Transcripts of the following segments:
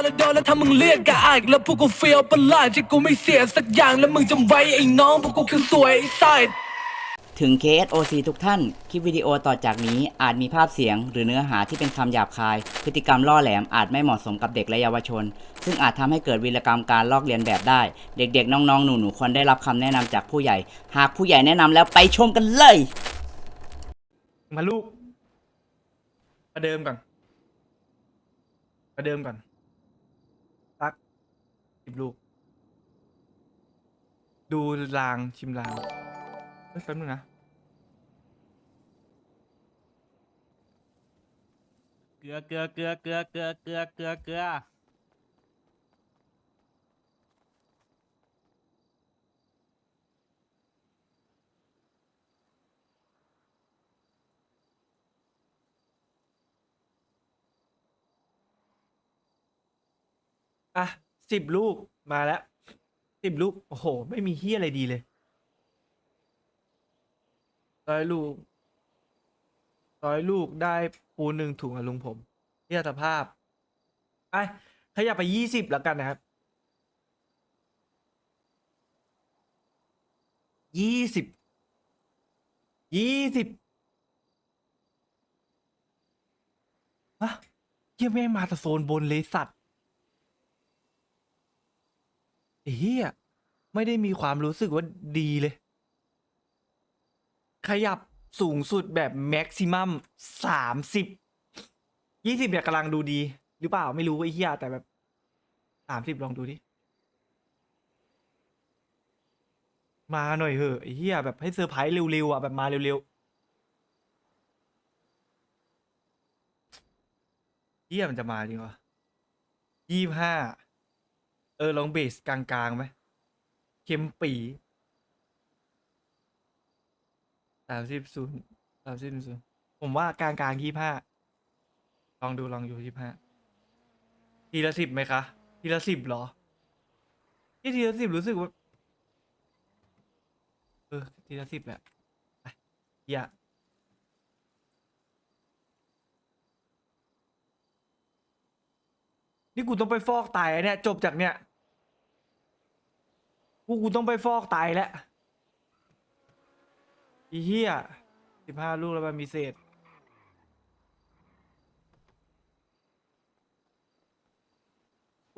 นแล้วโดนแล้วถ้ามึงเรียกกะอายแล้วพวกกูเฟียวประหลาดที่กูไม่เสียสักอย่างแล้วมึงจำไว้ไอ้น้องพวกกูคือสวยไอ้ไซดถึง KSOC ทุกท่าน คลิปวิดีโอต่อจากนี้อาจมีภาพเสียง หรือเนื้อหาที่เป็นคำหยาบคาย พฤติกรรมล่อแหลมอาจไม่เหมาะสมกับเด็กและเยาวชน ซึ่งอาจทำให้เกิดวีรกรรมการลอกเลียนแบบได้ เด็กๆ น้องๆ หนูๆ ควรได้รับคำแนะนำจากผู้ใหญ่ หากผู้ใหญ่แนะนำแล้วไปชมกันเลย มาลูกประเดิมก่อนประเดิมก่อนตัก สิบลูก ดูรางชิมรางเฮ้ยแป๊บนึงนะเกลือเกลือเกลือเกลือเกลือเกลือเกลือเกลือ อะ สิบลูกมาแล้วสิบลูก โอ้โห ไม่มีเฮียอะไรดีเลยร้อยลูกร้อยลูกได้ปูนหนึ่งถุงอะลุงผมเทียสภาพไอ้ขยับไปยี่สิบแล้วกันนะครับยี่สิบยี่สิบฮะเฮียแม่มาแต่โซนบนเลยสัตว์ ไอ้เฮียไม่ได้มีความรู้สึกว่าดีเลย ขยับสูงสุดแบบแม็กซิมัมสามสิบยี่สิบเนี่ยกำลังดูดี หรือเปล่าไม่รู้ไอ้เฮียแต่แบบสามสิบลองดูดิ มาหน่อยเหอะไอ้เฮียแบบให้เซอร์ไพรส์เร็วๆอะแบบมาเร็วๆเฮียมันจะมาจริงวะยี่ห้า เออลองเบสกลางๆไหมเข็มปีสามสิบศูนย์สามสิบศูนย์ผมว่ากลางกลางยี่ห้าลองดูลองอยู่ยี่ห้าทีละสิบไหมคะทีละสิบเหรอที่ทีละสิบรู้สึกว่า เออทีละสิบแหละอย่านี่กูต้องไปฟอกไตเนี่ย จบจากเนี่ย กูกูต้องไปฟอกไตแล้วอีเหี้ยสิบห้าลูกแล้วมันมีเศษ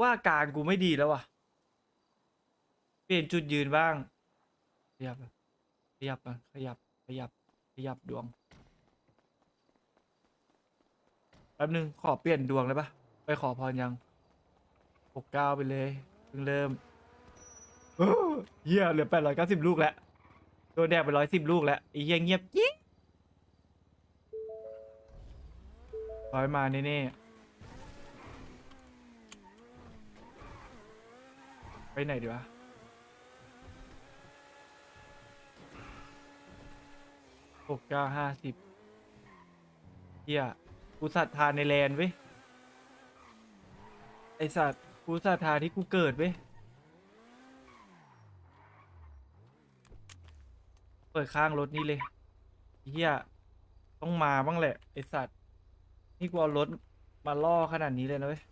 ว่าการกูไม่ดีแล้ววะเปลี่ยนจุดยืนบ้าง ขยับอะขยับอะขยับ ขยับ ขยับดวง แป๊บนึง ขอเปลี่ยนดวงเลยปะไปขอพรยังหกเก้าไปเลย เพิ่งเริ่ม เฮียเหลือแปดร้อยเก้าสิบลูกแล้วโดนแดกไปร้อยสิบลูกแล้วไอ้เฮียเงียบยิ่งร้อยมาแน่ๆไปไหนดีวะหกเก้าห้าสิบเฮียกูศรัทธาในแลนด์เว้ยไอสัตว์กูศรัทธาที่กูเกิดเว้ย เปิดข้างรถนี่เลยเฮียต้องมาบ้างแหละไอสัตว์นี่กูเอารถมาล่อขนาดนี้เลยนะเว้ย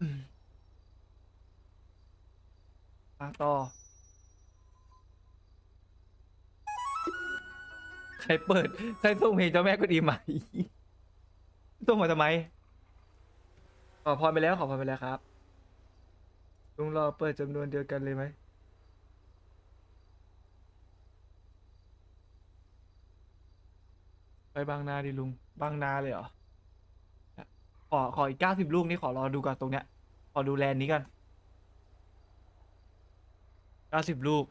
อืมมาต่อ ใครเปิด ใครส่งเพลงเจ้าแม่ก็ดีไหมส่งมาทำไม ขอพรไปแล้วขอพรไปแล้วครับลุงรอเปิดจำนวนเดียวกันเลยไหม ไปบางนาดิลุง บางนาเลยเหรอ ขอขออีกเก้าสิบลูกนี่ขอรอดูก่อนตรงเนี้ย ขอดูแลนนี้กันเก้าสิบลูก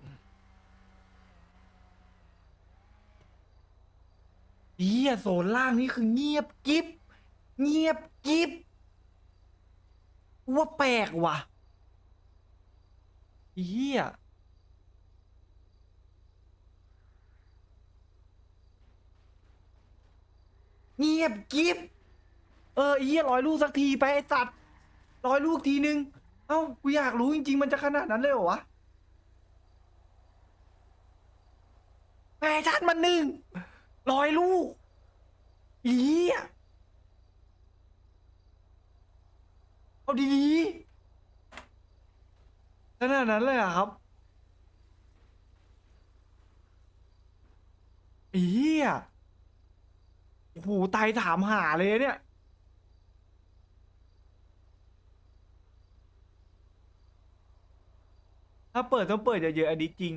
เฮียโซนล่างนี่คือเงียบกิฟเงียบกิฟว่าแปลกว่ะเฮีย เงียบกิฟเออไอ้เหี้ยร้อยลูกสักทีไปไอ้สัตว์ร้อยลูกทีนึง เอ้ากูอยากรู้จริง ๆ มันจะขนาดนั้นเลยเหรอวะแฟชั่นมันหนึ่งร้อยลูกอี้ยเอาดีๆขนาดนั้นเลยเหรอะครับอี้ยโอ้โหตายถามหาเลยเนี่ย ถ้าเปิดต้องเปิดเยอะๆอันนี้จริง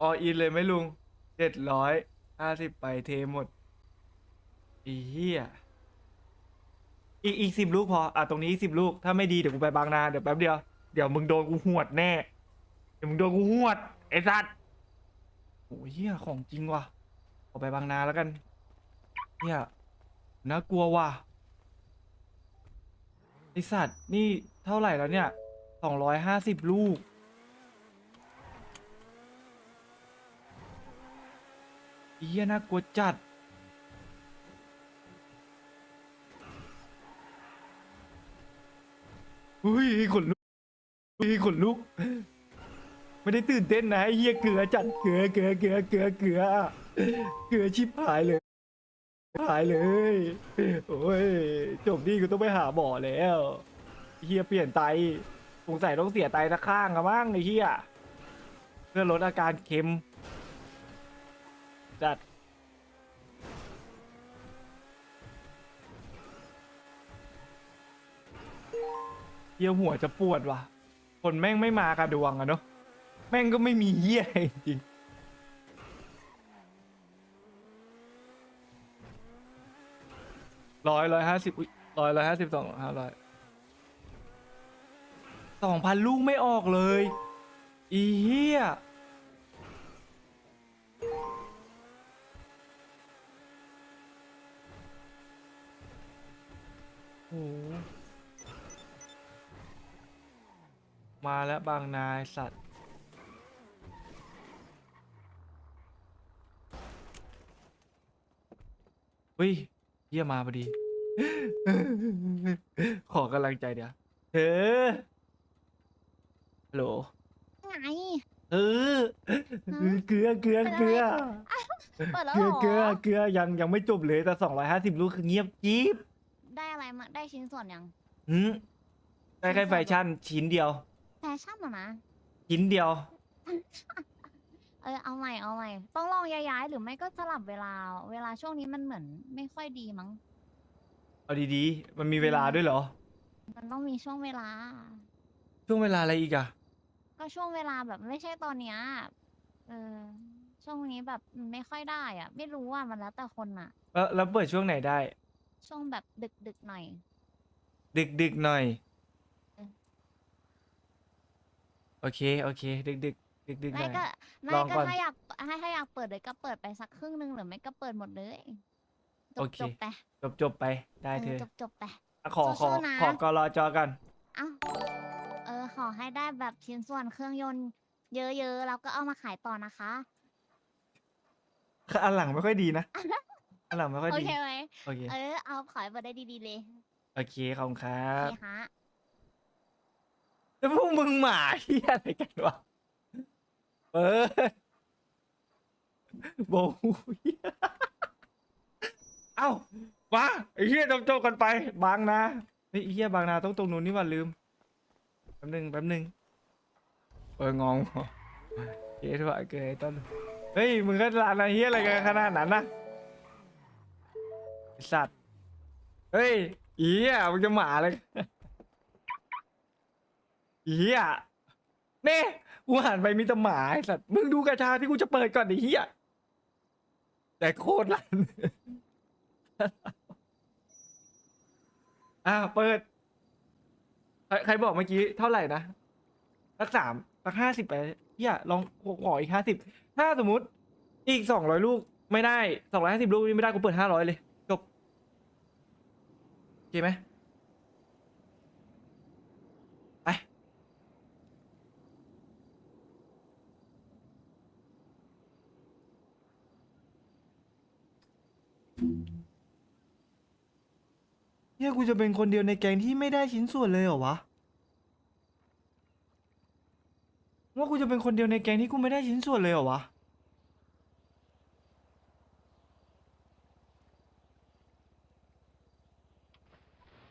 ออินเลยไหมลุงเจ็ดร้อยห้าสิบไปเทหมด อีเหี้ย อีกอีกสิบลูกพอ อะ ตรงนี้สิบลูก ถ้าไม่ดี เดี๋ยวกูไปบางนา เดี๋ยวแป๊บเดียว เดี๋ยวมึงโดนกูหวดแน่ เดี๋ยวมึงโดนกูหวดไอ้สัตว์โอ้ยเหี้ยของจริงว่ะเอาไปบางนาแล้วกันเหี้ยน่ากลัวว่ะไอสัตว์นี่เท่าไหร่แล้วเนี่ยสองร้อยห้าสิบลูกเฮียน่ากลัวจัดอุ้ยขนลุก อุ้ยขนลุก ไม่ได้ตื่นเต้นนะไอ้เฮียเกลือจัดเกลือเกลือเกลือเกลือเกลือเกลือชิบหายเลยหายเลย โอ้ยจบนี่กูต้องไปหาหมอแล้วเฮียเปลี่ยนไตสงสัยต้องเสียไตสักข้างอะมั้งไอ้เฮียเพื่อลดอาการเค็ม จัดเยี่ยหัวจะปวดว่ะ คนแม่งไม่มากระดวงอะเนาะแม่งก็ไม่มีเหี้ยจริงร้อยร้อยห้าสิบร้อยร้อยห้าสิบสองห้าร้อยสองพันลูกไม่ออกเลย อีเหี้ย มาแล้วบางนายสัตว์เฮ้ยเยี่ยมาพอดี ขอกำลังใจเดี๋ยวเธอฮัลโหลไงเออเกลือเกลือเกลือเปิดแล้วเกเหลืรออเกลือเกลือยังยังไม่จบเลยแต่สองร้อยห้าสิบลูกคือเงียบจี๊บได้อะไรมาได้ชิ้นส่วนยัง หืมได้แค่แฟชั่นชิ้นเดียวแฟชั่นเหรอนะ ชิ้นเดียว เออเอาใหม่เอาใหม่ ต้องลองย้ายๆ หรือไม่ก็สลับเวลา เวลาช่วงนี้มันเหมือนไม่ค่อยดีมั้ง เอาดีๆ มันมีเวลาด้วยเหรอ มันต้องมีช่วงเวลา ช่วงเวลาอะไรอีกอะก็ช่วงเวลาแบบไม่ใช่ตอนเนี้ยเออช่วงนี้แบบมันไม่ค่อยได้อะไม่รู้ว่ามันแล้วแต่คนอะแล้วแล้วเปิดช่วงไหนได้ ช่วงแบบดึกๆหน่อย ดึกดึกๆหน่อย เออ โอเค โอเค ดึกดึกดึกดึกๆหไม่น่อย ก็ไม่ลองก็ก่อนถ้าอยากให้ถ้าอยากเปิดเลยก็เปิดไปสักครึ่งหนึ่งหรือไม่ก็เปิดหมดเลยจโอบเค จบไปจบจบไปได้เธอจบจบๆไป อะขอขอสู้ๆนะ ขอกรอจอกัน เอ้าเออขอให้ได้แบบชิ้นส่วนเครื่องยนต์เยอะๆแล้วก็เอามาขายต่อนะคะ อันหลังไม่ค่อยดีนะ อันหลังไม่ค่อยโอดี เคไหมโอเค เออเอาขายมาได้ดีๆเลยโอเค ขอบคุณครัโอบ เคฮะ แล้วพวกมึงหมาเฮียอะไรกันวะเปิดโบเหี้ยเอ้ามาไอ้เฮียจบจบกันไป บางนาไอ้เฮียบางนาต้องตรงนู้นนี่ว่าลืมแป๊บหนึงแป๊บหนึงเอองงเฮ้ยว่าเกยต้นเฮ้ยมึงก็ร้านอะไรเฮียอะไรกันขนาดนั้นนะไอ้สัตว์เฮ้ยอีเหี้ยมึงจะหมาเลย เหี้ยเน่กูหันไปมีแต่หมาไอ้สัตว์มึงดูกระชาที่กูจะเปิดก่อนไอ้เหี้ยแต่โคตรลั่นอะเปิด ใครใครบอกเมื่อกี้เท่าไหร่นะสักสามสักห้าสิบไปเฮียลองขออีกห้าสิบถ้าสมมติ อีกสองร้อยลูกไม่ได้สองร้อยห้าสิบลูกนี่ไม่ได้กูเปิดห้าร้อยเลย จบโอเคไหม เนี่ยกูจะเป็นคนเดียวในแกงที่ไม่ได้ชิ้นส่วนเลยเหรอวะ ว่ากูจะเป็นคนเดียวในแกงที่กูไม่ได้ชิ้นส่วนเลยเหรอวะ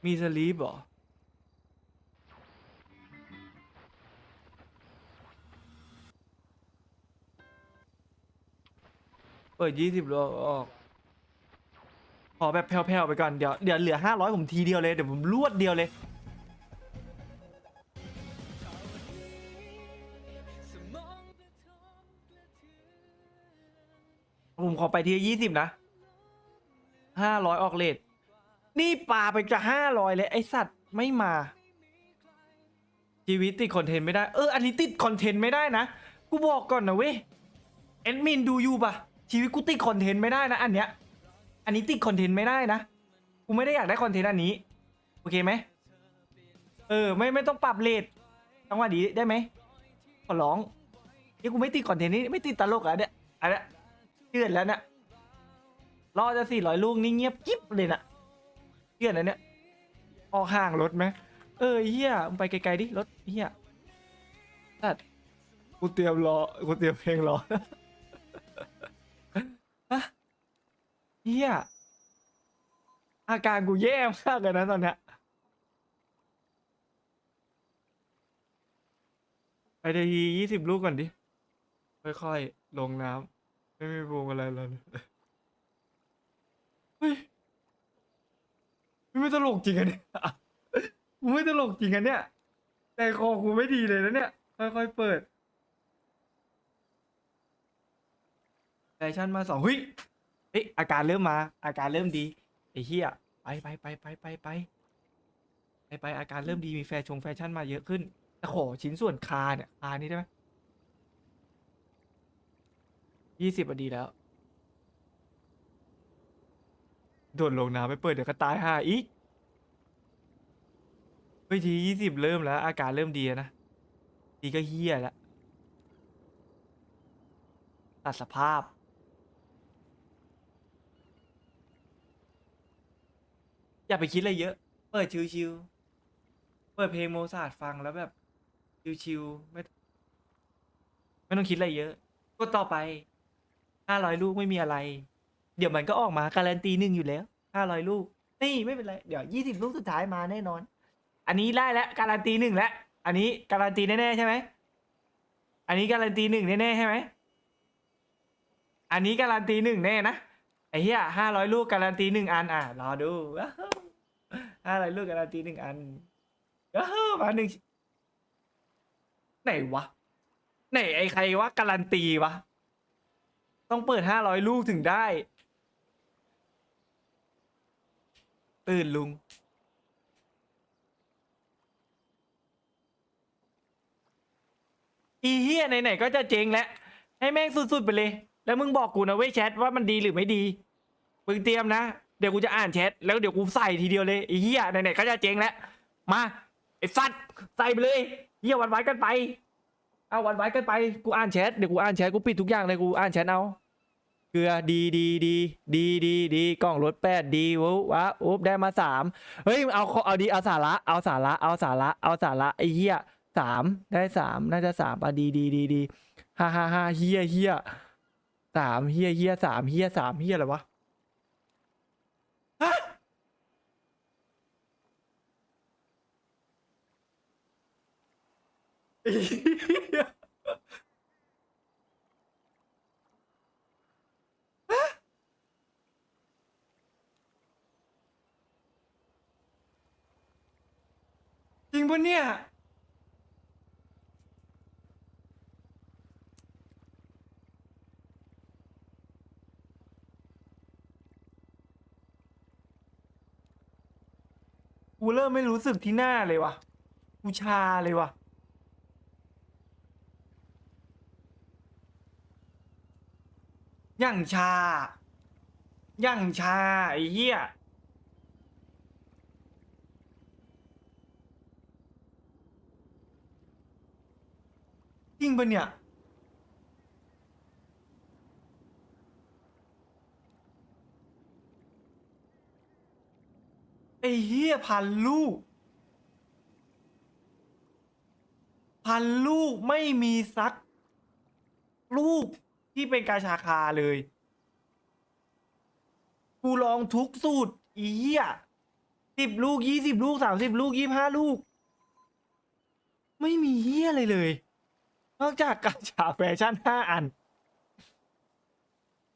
มีสลีปเหรอเปิดยี่สิบโลออก อแบบแผ่วๆไปก่อนเดี๋ยวเดี๋ยวเหลือห้าร้อยผมทีเดียวเลย เดี๋ยวผมรวดเดียวเลย ผมขอไปทียี่สิบนะห้าร้อยออกเลทนี่ปลาไปจะห้าร้อยเลย ไอสัตว์ไม่มา ชีวิตติดคอนเทนต์ไม่ได้ เออ อันนี้ติดคอนเทนต์ไม่ได้นะ กูบอกก่อนนะเว้ยแอดมินดูอยู่ปะชีวิตกูติดคอนเทนต์ไม่ได้นะอันเนี้ย อันนี้ติดคอนเทนต์ไม่ได้นะ กูไม่ได้อยากได้คอนเทนต์อันนี้ โอเคไหม เออ ไม่ไม่ต้องปรับเลทจังหวะดีได้ไหมขอร้องนี่กูไม่ติดคอนเทนต์นี้ไม่ติดตลกอะเนี่ยอันเนี้ยเชื่อแล้วเนี่ยรอจะสี่ร้อยลูกนี่เงียบกิ๊บเลยนะเชื่อนะเนี่ยออกห่างรถไหมเออเฮียมึงไปไกลๆดิรถเฮียตัดกูเตรียมรอกูเตรียมเพลงรอ ฮะ เฮียอาการกูแย่มากเลยนะตอนเนี้ยไปทียี่สิบลูกก่อนดิ ค่อยๆ ลงน้ำไม่มีวงอะไรแล้วเนี่ยเฮ้ยไม่ตลกจริงอันเนี่ยกูไม่ตลกจริงอันเนี่ยใจคอกูไม่ดีเลยนะเนี่ย ค่อยๆ เปิดแฟชั่นมาสองเฮ้ย เฮ้ยอาการเริ่มมา อาการเริ่มดีไอ้เหี้ยไปไปไปไปไปไปไปไปอาการเริ่มดีมีแฟชงแฟชั่นมาเยอะขึ้นแต่ขอชิ้นส่วนคาเนี่ยคานี้ได้ไหมยี่สิบดีแล้ว โดดลงน้ำไปเปิดเดี๋ยวก็ตายห่าอีกเฮ้ยทียี่สิบเริ่มแล้ว อาการเริ่มดีนะดีก็เฮี้ยแล้วตัดสภาพ อย่าไปคิดอะไรเยอะ เปิดชิวๆเปิดเพลงโมซาร์ทฟังแล้วแบบ ชิวๆไม่ ไม่ต้องคิดอะไรเยอะ ก็ต่อไปห้าร้อยลูกไม่มีอะไร เดี๋ยวมันก็ออกมาการันตีหนึ่งอยู่แล้วห้าร้อยลูก นี่ไม่เป็นไร เดี๋ยวยี่สิบลูกสุดท้ายมาแน่นอน อันนี้ได้แล้วการันตีหนึ่งแล้ว อันนี้การันตีแน่ๆใช่ไหม อันนี้การันตีหนึ่งแน่ๆใช่ไหม อันนี้การันตีหนึ่งแน่นะ ไอ้เหี้ยห้าร้อยลูกการันตีหนึ่งอันอะรอดู ห้าร้อยลูกการันตีหนึ่งอันเออมาหนึ่งไหนวะ ไหนไอ้ใครวะการันตีวะ ต้องเปิดห้าร้อยลูกถึงได้ ตื่นลุง อีเฮียไหนๆก็จะเจ๊งแล้ว ให้แม่งสุดๆไปเลย แล้วมึงบอกกูนะเว้ยแชทว่ามันดีหรือไม่ดี มึงเตรียมนะ ดี๋ยวกูจะอ่านแชทแล้วเดี๋ยวกูใส่ทีเดียวเลยไอ้เฮียไหนๆก็จะเจ๊งแล้วมาไอ้สัตว์ใส่ไปเลยเฮียวันไว้กันไปเอาวันไว้กันไปกูอ่านแชทเดี๋ยวกูอ่านแชทกูปิดทุกอย่างเลยกูอ่านแชทเอาเกลือดีดีดีดีดีดีกล่องรถแปดดีวะวะอุ๊บได้มาสามเฮ้ยเอาเอาดีเอาสาระเอาสาระเอาสาระเอาสาระไอ้เหี้ยสามได้สามน่าจะสามอะดีดีดีดีฮ่าฮ่าฮ่าเฮียเฮียสามเฮียเฮียสามเฮียสามเฮียอะไรวะ ไอ้เหี้ยจริงปะเนี่ย กูเริ่มไม่รู้สึกที่หน้าเลยวะกูชาเลยวะอย่างชาอย่างชา ไอ้เหี้ย จริงปะเนี่ย ไอ้เฮียพันลูก พันลูกไม่มีซัก ลูกที่เป็นกาชาคาเลย กูลองทุกสูตรอีเหี้ยสิบลูกยี่สิบลูกสามสิบลูกยี่ห้าลูก ไม่มีเฮี้ยอะไรเลย นอกจากกาชาแฟชั่นห้าอัน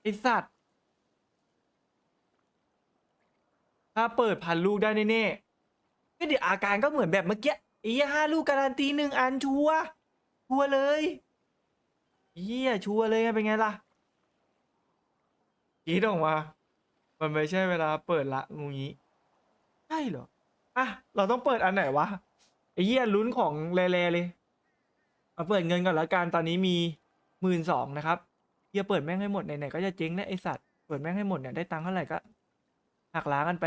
ไอสัตว์ ถ้าเปิดพันลูกได้แน่ๆก็เดี๋ยวอาการก็เหมือนแบบเมื่อกี้ไอ้เหี้ยห้าลูกการันตีหนึ่งอันชัวร์ชัวร์เลยเฮียชัวร์เลยไงเป็นไงล่ะกรีดออกมา มันไม่ใช่เวลาเปิดละงูงี้ใช่เหรออะเราต้องเปิดอันไหนวะไอ้เหี้ยลุ้นของแร่ๆเลยมาเปิดเงินก่อนละกันตอนนี้มีหมื่นสองนะครับเฮียเปิดแม่งให้หมดไหนๆก็จะเจ๊งแล้ไอสัตว์เปิดแม่งให้หมดเนี่ยได้ตังค์เท่าไหร่ก็หักล้างกันไป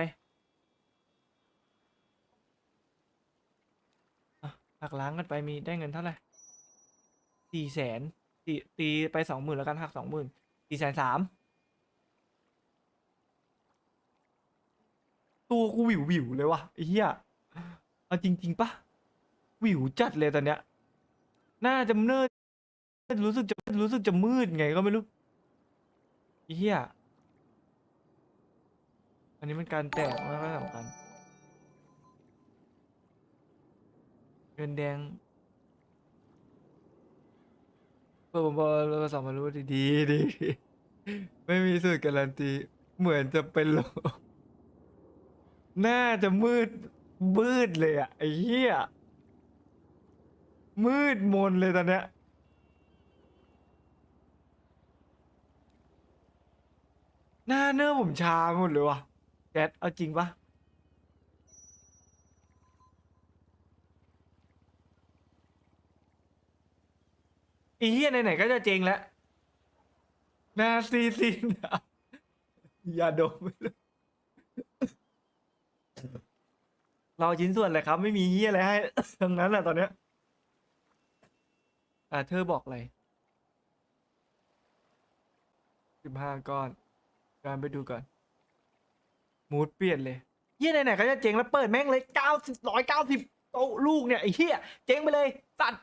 อะ หักล้างกันไปมีได้เงินเท่าไหร่สี่แสนตีตีไปสองหมื่นแล้วกันหักสองหมื่นสี่แสนสามตัวกูวิววิวๆเลยวะไอ้เหี้ยเอาจริง ๆปะวิวจัดเลยตอนเนี้ยน่าจะเนิดรู้สึกจะรู้สึกจะมืดไงก็ไม่รู้ไอ้เหี้ยอันนี้มันการแตกไม่ค่อยสำคัญ เงินแดงเปิดบอเราสองมารู้ดีดีดี ไม่มีสูตรการันตี เหมือนจะเป็นโลน่าจะมืดมืดเลยอะไอ้เหี้ย มืดมนเลยตอนเนี้ยหน้าเนื้อผมชาหมดเลยวะแจ๊ดเอาจริงปะ อีเหี้ยไหนๆก็จะเจงแล้ว นาซีซีนอย่าดมไม่รู้เราชิ้นส่วนเลยครับ ไม่มีเหี้ยอะไรให้ทั้งนั้นแหละตอนเนี้ย อ่าเธอบอกอะไรสิบห้าก้อนการไปดูก่อนมูดเปลี่ยนเลยเฮียไหนๆก็จะเจ๊งแล้วเปิดแม่งเลยเก้าสิบร้อยเก้าสิบโตลูกเนี่ยไอ้เฮียเจ๊งไปเลยสัตว์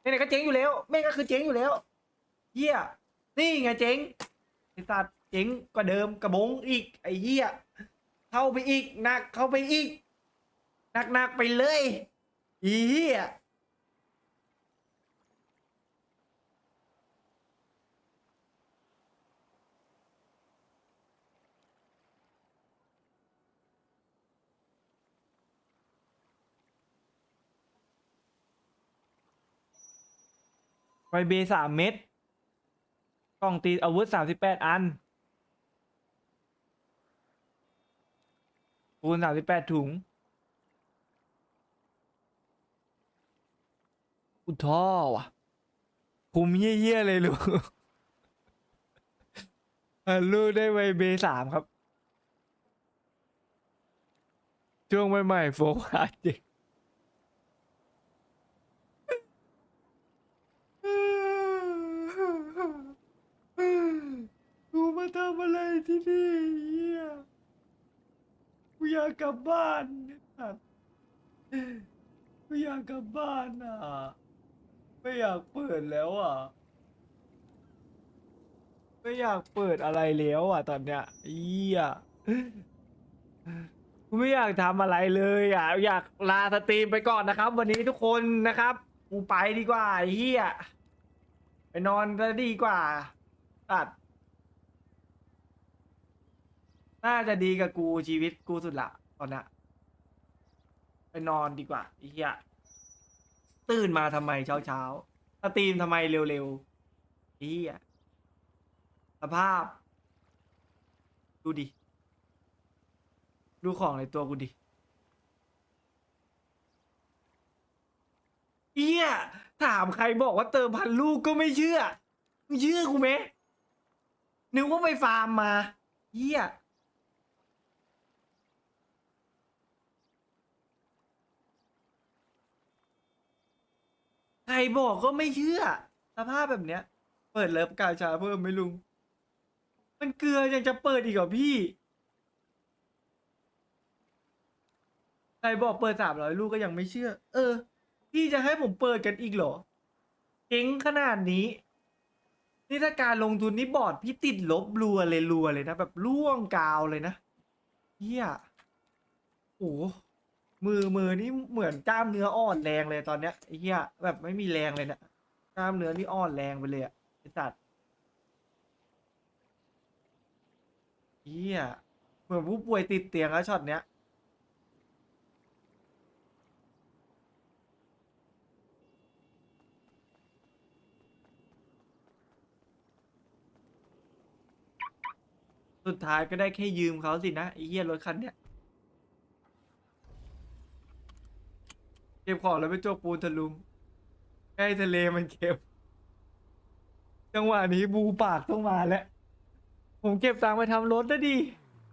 ไหนๆก็เจ๊งอยู่แล้วแม่งก็คือเจ๊งอยู่แล้วเฮียนี่ไงเจ๊งไอ้สัตว์เจ๊งกว่าเดิมกระบงอีก ไอ้เฮียเข้าไปอีกหนักเข้าไปอีกหนักๆไปเลยอีเฮีย ไวเบสามเม็ดกล่องตีอาวุธสามสิบแปดอัน คูณสามสิบแปดถุง อุยท่อว่ะ คุมเยี่ยๆเลยลูกอะลูกได้ไวเบสามครับ ช่วงใหม่ๆโฟกัสจริง กูมา ทำอะไรที่นี่เฮียกูอยากกลับบ้านไอ้สัตว์กูอยากกลับบ้านอะ ไม่อยากเปิดแล้วอะ ไม่อยากเปิดอะไรแล้วอะ ตอนเนี้ยเฮียกูไม่อยากทำอะไรเลยอะ อยากลาสตรีมไปก่อนนะครับ วันนี้ทุกคนนะครับ กูไปดีกว่าเฮียไปนอนจะดีกว่าตัด น่าจะดีกับกูชีวิตกูสุดละตอนเนี้ยไปนอนดีกว่าไอ้เหี้ยตื่นมาทำไมเช้าเช้าๆสตรีมทำไมเร็วๆไอ้เหี้ยสภาพ ดูดิ ดูของในตัวกูดิเหี้ย ถามใครบอกว่าเติมพันลูกก็ไม่เชื่อมึงเชื่อกูไหมนึกว่าไปฟาร์มมาเหี้ย ใครบอกก็ไม่เชื่อ สภาพแบบเนี้ย เปิดเลิฟกาชาเพิ่มไหม่ลุง มันเกลือยังจะเปิดอีกเหรอพี่ ใครบอกเปิดสามร้อยลูกก็ยังไม่เชื่อ เออ พี่จะให้ผมเปิดกันอีกเหรอเจ๊งขนาดนี้ นี่ถ้าการลงทุนนี่บอร์ดพี่ติดลบรัวเลยรัวเลยนะ แบบล่วงกาวเลยนะเฮียโอ้ มือมือนี่เหมือนกล้ามเนื้ออ่อนแรงเลยตอนเนี้ยไอ้เหี้ยแบบไม่มีแรงเลยเนี่ยกล้ามเนื้อนี่อ่อนแรงไปเลยอะไอ้สัตว์เหี้ยเหมือนผู้ป่วยติดเตียงแล้วช็อตเนี้ยสุดท้ายก็ได้แค่ยืมเขาสินะไอ้เหี้ยรถคันเนี้ย ก็บของแล้วไปโจกปูนทะลุงใกล้ทะเลมันเก็บ จังหวะนี้บูปากต้องมาแล้ว ผมเก็บตังค์ไปทำรถนะดิ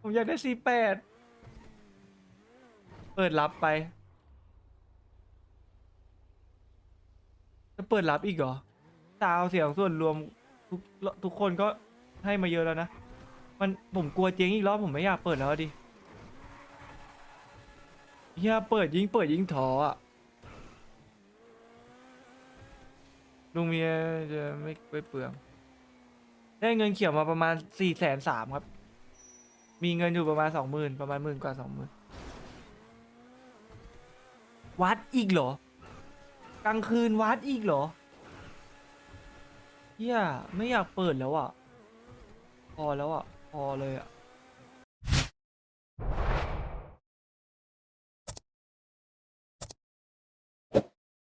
ผมอยากได้สี่แปด เปิดรับไป จะเปิดรับอีกเหรอซาวเสียงส่วนรวมทุกทุกคนก็ให้มาเยอะแล้วนะ มันผมกลัวเจ๊งอีกรอบผมไม่อยากเปิดแล้วดิเฮียเปิดยิ่งเปิดยิ่งท้ออะ ลุงเมียจะไม่ไปเปลือง ได้เงินเขียวมาประมาณสี่แสนสามครับ มีเงินอยู่ประมาณสองหมื่นประมาณหมื่นกว่าสองหมื่นวัดอีกเหรอ กลางคืนวัดอีกเหรอเฮียไม่อยากเปิดแล้วอะ พอแล้วอะ พอเลยอะ